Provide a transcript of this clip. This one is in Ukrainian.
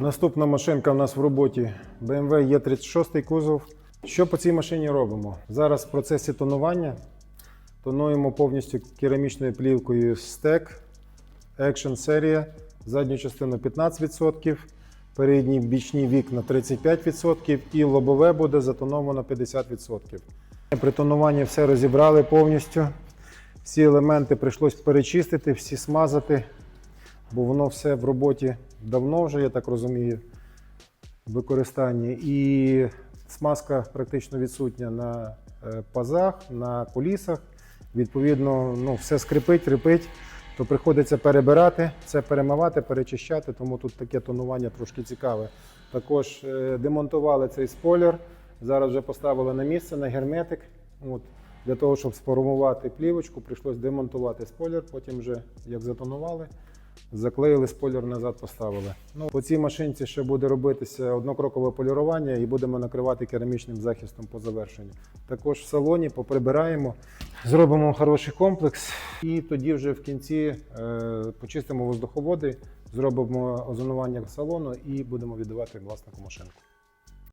Наступна машинка у нас в роботі BMW E36 кузов. Що по цій машині робимо? Зараз в процесі тонування. Тонуємо повністю керамічною плівкою стек Action серія. Задню частину 15%, передні бічні вікна 35% і лобове буде затоновано 50%. При тонуванні все розібрали повністю. Всі елементи прийшлось перечистити, всі смазати, бо воно все в роботі давно вже, я так розумію, в використанні. І смазка практично відсутня на е, пазах, на колісах. Відповідно, ну, все скрипить, рипить, то приходиться перебирати, це перемивати, перечищати, тому тут таке тонування трошки цікаве. Також е, демонтували цей спойлер. Зараз вже поставили на місце на герметик. От. Для того, щоб сформувати плівочку, прийшлось демонтувати спойлер, потім вже як затонували, заклеїли спойлер назад, поставили. Ну, по цій машинці ще буде робитися однокрокове полірування і будемо накривати керамічним захистом по завершенню. Також в салоні поприбираємо, зробимо хороший комплекс і тоді вже в кінці е, почистимо воздуховоди, зробимо озонування салону і будемо віддавати власнику машинку.